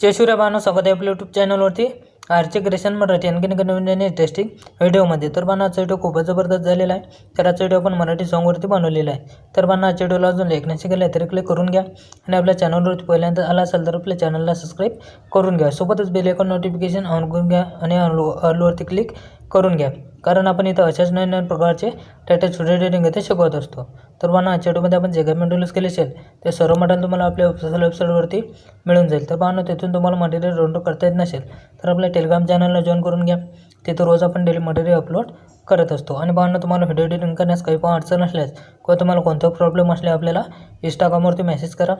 जय बानो स्वागत आहे आपल्या यूट्यूब चॅनलवरती आर्थिक रेशन मराठी आणखीन एक नवीन इंटरेस्टिंग व्हिडिओमध्ये तर बाना आजचा व्हिडिओ खूपच जबरदस्त झालेला आहे. तर आजचा व्हिडिओ आपण मराठी सॉंगवरती बनवलेला आहे. तर बाना आजच्या व्हिडिओला अजून लेख नाही शिकायला तर क्लिक करून घ्या. आणि आपल्या चॅनलवरती पहिल्यांदा आला असेल तर आपल्या चॅनलला सबस्क्राईब करून घ्या. सोबतच बेल आयकॉन नोटिफिकेशन ऑन करून घ्या. आणि ऑलवरती क्लिक करून घ्या. कारण आपण इथं अशाच नवीन नवीन प्रकारचे टाटा स्टुडिओ ट्रेडिंग इथे शिकवत असतो. तर मला आजच्या व्हिडिओमध्ये आपण जे काही मटेरियल्स केले असेल ते सर्व मटेरियल तुम्हाला आपल्या ऑफिशियल वेबसाईटवरती मिळून जाईल. तर पाहणं तिथून तुम्हाला मटेरियल डाउनलोड करता येत नसेल तर आपल्या टेलिग्राम चॅनलला जॉईन करून घ्या. तिथं रोज आपण डेली मटेरियल अपलोड करत असतो. आणि पाहणं तुम्हाला व्हिडिओ एडिटिंग करण्यास काही पण अडचण असल्यास किंवा तुम्हाला कोणता प्रॉब्लेम असल्या आपल्याला इंस्टाग्रामवरती मेसेज करा.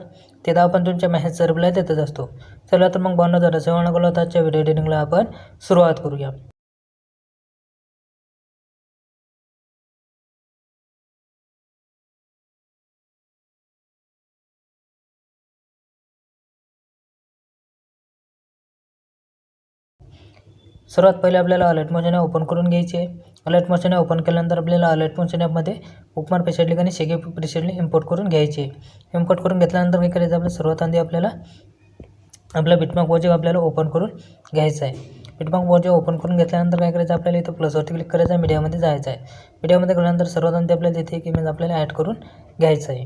तिथं आपण तुमच्या मेसेजचा रिप्लाय देतच असतो. चला तर मग पाहणं जरा असं म्हणा गेलो आजच्या व्हिडिओ एडिटिंगला आपण सुरुवात करूया. सर्वात पहिले आपल्याला अलर्ट मोशन ॲप ओपन करून घ्यायचे अलर्ट मोशन ॲप ओपन केल्यानंतर आपल्याला अलर्ट मोशन ॲपमध्ये उपमार पेशडली आणि शेगे पेशडली इम्पोर्ट करून घ्यायचे इम्पोर्ट करून घेतल्यानंतर काय करायचं? आपलं सर्वात आधी आपल्याला आपला बिटमार्क प्रोजेक्ट आपल्याला ओपन करून घ्यायचा आहे. बिटमार्क प्रोजेक्ट ओपन करून घेतल्यानंतर काय करायचं? आपल्याला इथं प्लसवरती क्लिक करायचं आहे मीडियामध्ये जायचं आहे. मीडियामध्ये गेल्यानंतर सर्वात आधी आपल्याला इथे एक इमेज आपल्याला ॲड करून घ्यायचं आहे.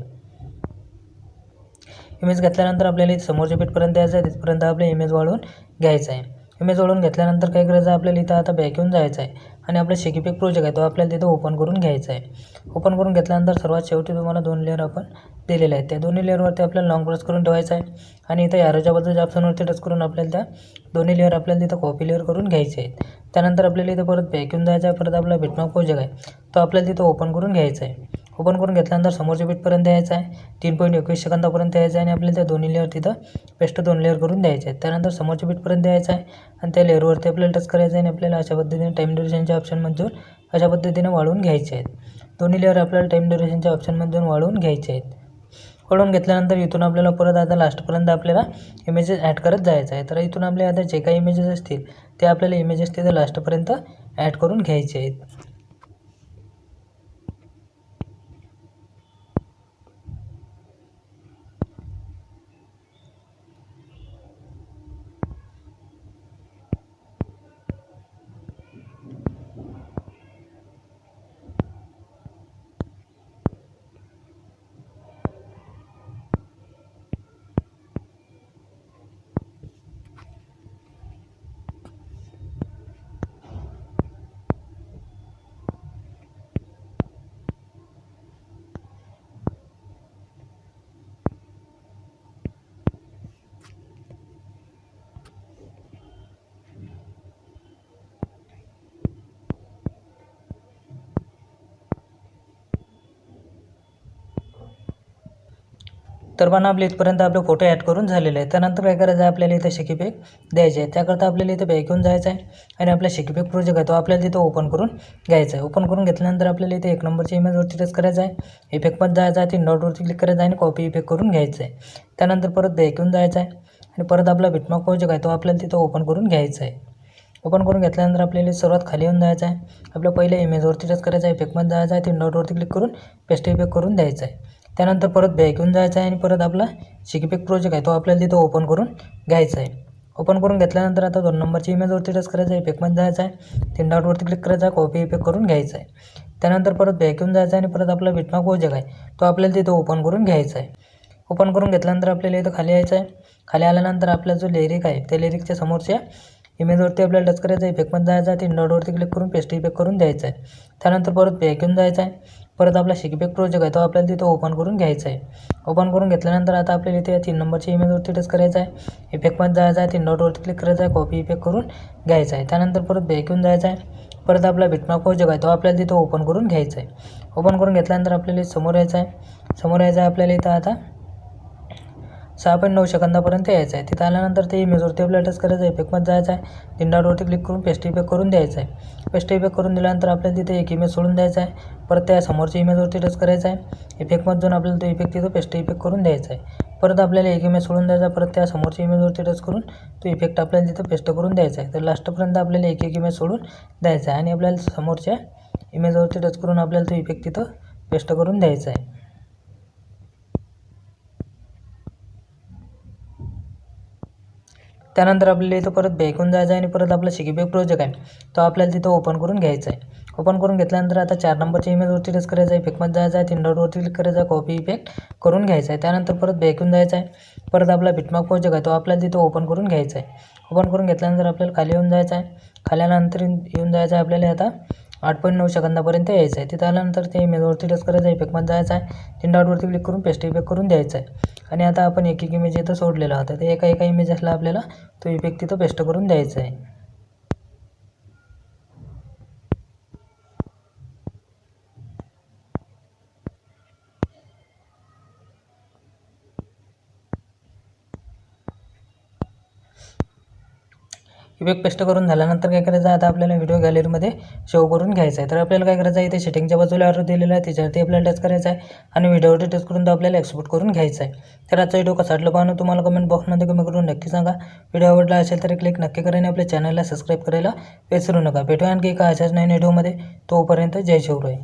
इमेज घेतल्यानंतर आपल्याला समोरच्या बीटपर्यंत यायचं आहे तिथपर्यंत आपले इमेज वाढवून घ्यायचं आहे. इमेज ओढून घेतल्यानंतर काय करायचं आहे आपल्याला इथं आता बॅक येऊन जायचं आहे आणि आपला शेकीपेक प्रोजेक्ट आहे तो आपल्याला तिथं ओपन करून घ्यायचा आहे ओपन करून घेतल्यानंतर सर्वात शेवटी तुम्हाला दोन लेअर आपण दिलेले आहेत. त्या दोन्ही लेअरवरती आपल्याला लॉंग प्रेस करून ठेवायचं आहे आणि इथं यारोच्याबद्दल बाजूच्या ऑप्शनवरती टच करून आपल्याला त्या दोन्ही लेअर आपल्याला तिथं कॉपी लेअर करून घ्यायचे आहेत. त्यानंतर आपल्याला इथं परत बॅक येऊन जायचं आहे परत आपला बिटमार्क प्रोजेक्ट आहे. तो आपल्याला तिथं ओपन करून घ्यायचा आहे ओपन करून घेतल्यानंतर समोरच्या बीटपर्यंत यायचं आहे. तीन पॉईंट एकवीस सेकंदापर्यंत यायचं आहे आणि आपल्याला त्या दोन्ही लेअर तिथं पेस्ट दोन लेअर करून द्यायचे आहेत. त्यानंतर समोरच्या बीटपर्यंत यायचं आहे आणि त्या लेअरवरती आपल्याला टच करायचं आहे आणि आपल्याला अशा पद्धतीने टाईम ड्युरेशनच्या ऑप्शनमधून अशा पद्धतीने वाढवून घ्यायचे आहेत. दोन्ही लेअर आपल्याला टाईम ड्युरेशनच्या ऑप्शनमधून वाढवून घ्यायचे आहेत. वाढवून घेतल्यानंतर इथून आपल्याला परत आता लास्टपर्यंत आपल्याला इमेजेस ॲड करत जायचं आहे. तर इथून आपले आता जे काही इमेजेस असतील ते आपल्याला इमेजेस तिथे लास्टपर्यंत ॲड करून घ्यायचे आहेत. तर पण आपल्या इथपर्यंत आपले फोटो ॲड करून झालेले आहे. त्यानंतर काय करायचं आहे? आपल्याला इथं शिकीपेक द्यायचे आहे. त्याकरता आपल्याला इथं बॅक घेऊन जायचं आहे आणि आपला शिकीपेक प्रोजेक्ट आहे. तो आपल्याला तिथं ओपन करून घ्यायचा आहे. ओपन करून घेतल्यानंतर आपल्याला इथे एक नंबरच्या इमेजवरती टच करायचं आहे. इफेक्टमध्ये जायचं आहे तीन डॉटवरती क्लिक करायचं आहे आणि कॉपी इफेक्ट करून घ्यायचं आहे. त्यानंतर परत बॅक घेऊन जायचं आहे आणि परत आपला बिटमॉक प्रोजेक्ट आहे तो आपल्याला तिथं ओपन करून घ्यायचा आहे. ओपन करून घेतल्यानंतर आपल्याला सर्वात खाली येऊन जायचं आहे. आपल्या पहिल्या इमेजवरती टच करायचं आहे. इफेक्टमध्ये जायचं आहे तीन डॉटवरती क्लिक करून पेस्ट इफेक्ट करून द्यायचं आहे. त्यानंतर परत बॅक येऊन जायचं आहे आणि परत आपला शिकीपेक प्रोजेक्ट आहे तो आपल्याला तिथं ओपन करून घ्यायचा आहे. ओपन करून घेतल्यानंतर आता दोन नंबरची इमेजवरती टच करायचं आहे इफेक्टमध्ये जायचं आहे. तीन डॉटवरती क्लिक करायचं आहे कॉपी इफेक्ट करून घ्यायचा आहे. त्यानंतर परत बॅक येऊन जायचं आहे आणि परत आपला बिटमार्क प्रोजेक्ट आहे तो आपल्याला तिथं ओपन करून घ्यायचा आहे. ओपन करून घेतल्यानंतर आपल्याला इथं खाली यायचं आहे. खाली आल्यानंतर आपला जो लिरिक आहे त्या लिरिकच्या समोरच्या इमेजवरती आपल्याला टच करायचं आहे इफेक्टमध्ये जायचं आहे. तीन डॉटवरती क्लिक करून पेस्ट इफेक्ट करून द्यायचं आहे. त्यानंतर परत बॅक येऊन जायचं आहे. परत आपला शिकीपेक प्रोजेक्ट आहे तो आपल्याला तिथं ओपन करून घ्यायचा आहे. ओपन करून घेतल्यानंतर आता आपल्याला इथे तीन नंबरची इमेजवरती टच करायचं आहे. इफेक्टमध्ये जायचं आहे. तीन डॉटवरती क्लिक करायचं आहे. कॉपी इफेक्ट करून घ्यायचा आहे. त्यानंतर परत बॅक येऊन जायचं आहे. परत आपला बिटमार्क प्रोजेक्ट आहे तो आपल्याला तिथं ओपन करून घ्यायचा आहे. ओपन करून घेतल्यानंतर आपल्याला समोर यायचं आहे. समोर यायचं आहे आपल्याला इथं आता सहा पॉईंट नऊ सेकंदापर्यंत यायचं आहे. तिथं आल्यानंतर ते इमेजवरती आपल्याला टच करायचं आहे. इफेक्टमध्ये जायचं आहे. तीन डॉटवरती क्लिक करून पेस्ट इफेक्ट करून द्यायचं आहे. पेस्ट इफेक्ट करून दिल्यानंतर आपल्याला तिथे एक इमेज सोडून द्यायचा आहे. परत त्या समोरच्या इमेजवरती टच करायचं आहे. इफेक्टमध्ये जाऊन आपल्याला तो इफेक्ट तिथं पेस्ट इफेक्ट करून द्यायचा आहे. परत आपल्याला एक इमेज सोडून द्यायचा परत त्या समोरच्या इमेजवरती टच करून तो इफेक्ट आपल्याला तिथं पेस्ट करून द्यायचा आहे. तर लास्टपर्यंत आपल्याला एक एक इमेज सोडून द्यायचा आहे. आणि आपल्याला समोरच्या इमेजवरती टच करून आपल्याला तो इफेक्ट तिथं पेस्ट करून द्यायचा आहे. त्यानंतर आपल्याला इथं परत बॅकून जायचं आहे आणि परत आपला शिकीबॅक प्रोजेक्ट आहे. तो आपल्याला तिथं ओपन करून घ्यायचा आहे. ओपन करून घेतल्यानंतर आता चार नंबरच्या इमेजवरती टच करायचं आहे. इफेक्टमध्ये जायचं आहे. तीन डॉटवरती क्लिक करायचं आहे. कॉपी इफेक्ट करून घ्यायचा आहे. त्यानंतर परत बॅकून जायचं आहे. परत आपला बिटमार्क प्रोजेक्ट आहे. तो आपल्याला तिथं ओपन करून घ्यायचा आहे. ओपन करून घेतल्यानंतर आपल्याला खाली येऊन जायचं आहे. खाल्यानंतर येऊन जायचं आहे आपल्याला आता आठ पॉईंट नऊ सेकंदापर्यंत यायचं आहे तिथं आल्यानंतर ते इमेजवरती टच करायचं आहे इफेक्टमध्ये जायचं आहे तीन डॉटवरती क्लिक करून पेस्ट इफेक्ट करून द्यायचं आहे आणि आता आपण एक एक इमेज इथं सोडलेला होता. ते एका एका इमेजेसला आपल्याला तो इफेक्ट तिथं पेस्ट करून द्यायचा आहे इफेक्ट पेस्ट करून झाल्यानंतर काय करायचं? आहे आता आपल्याला व्हिडिओ गॅलरीमध्ये सेव्ह करून घ्यायचं आहे. तर आपल्याला काय करायचं आहे? इथे सेटिंगच्या बाजूला ऑर्डर दिलेला आहे. त्याच्यावरती आपल्याला टच करायचं आहे. आणि व्हिडिओवरती टच करून तो आपल्याला एक्सपोर्ट करून घ्यायचा आहे. तर आजचा व्हिडिओ कसा वाटलं पाहून तुम्हाला कमेंट बॉक्समध्ये कमी करून नक्की सांगा. व्हिडिओ आवडला असेल तर क्लिक नक्की करा आणि आपल्या चॅनलला सबस्क्राईब करायला विसरू नका. भेटूया आणखी एका अशाच नवीन व्हिडिओमध्ये तोपर्यंत जय शिवराय.